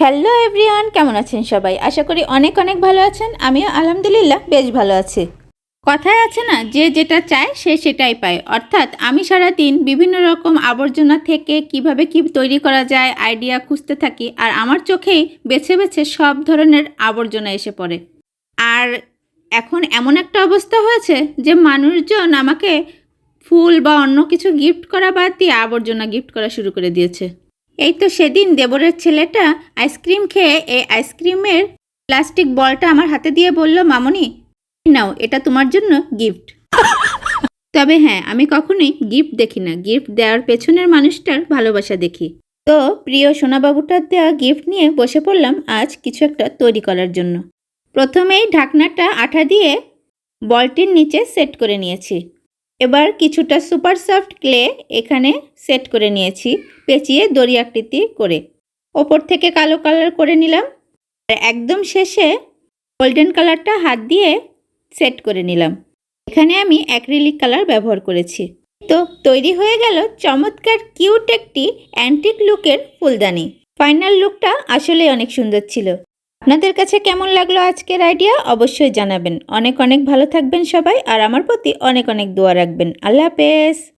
Hello everyone কেমন আছেন সবাই? আশা করি অনেক অনেক ভালো আছেন। আমিও আলহামদুলিল্লাহ বেশ ভালো আছি। কথায় আছে না, যে যেটা চায় সে সেটাই পায়। অর্থাৎ আমি সারা দিন বিভিন্ন রকম আবর্জনা থেকে কীভাবে কি তৈরি করা যায় আইডিয়া খুঁজতে থাকি, আর আমার চোখেই বেছে বেছে সব ধরনের আবর্জনা এসে পড়ে। আর এখন এমন একটা অবস্থা হয়েছে যে মানুষজন আমাকে ফুল বা অন্য কিছু গিফট করা বাদ দিয়ে আবর্জনা গিফট করা শুরু করে দিয়েছে। এই তো সেদিন দেবরের ছেলেটা আইসক্রিম খেয়ে এই আইসক্রিমের প্লাস্টিক বলটা আমার হাতে দিয়ে বলল, মামনি নাও, এটা তোমার জন্য গিফট। তবে হ্যাঁ আমি কখনোই গিফট দেখি না। গিফট দেওয়ার পেছনের মানুষটার ভালোবাসা দেখি। তো প্রিয় সোনাবাবুটার দেওয়া গিফট নিয়ে বসে পড়লাম আজ কিছু একটা তৈরি করার জন্য। প্রথমেই ঢাকনাটা আঠা দিয়ে বলটির নিচে সেট করে নিয়েছি। এবার কিছুটা সুপার সফট ক্লে এখানে সেট করে নিয়েছি, পেঁচিয়ে দড়ি আকৃতি করে। ওপর থেকে কালো কালার করে নিলাম। একদম শেষে গোল্ডেন কালারটা হাত দিয়ে সেট করে নিলাম। এখানে আমি অ্যাক্রিলিক কালার ব্যবহার করেছি। তো তৈরি হয়ে গেল চমৎকার কিউট একটি অ্যান্টিক লুকের ফুলদানি। ফাইনাল লুকটা আসলে অনেক সুন্দর ছিল। আপনাদের কাছে কেমন লাগল আজকের আইডিয়া অবশ্যই জানাবেন। অনেক অনেক ভালো থাকবেন সবাই, আর আমার প্রতি অনেক অনেক দোয়া রাখবেন। আল্লাহ হাফেজ।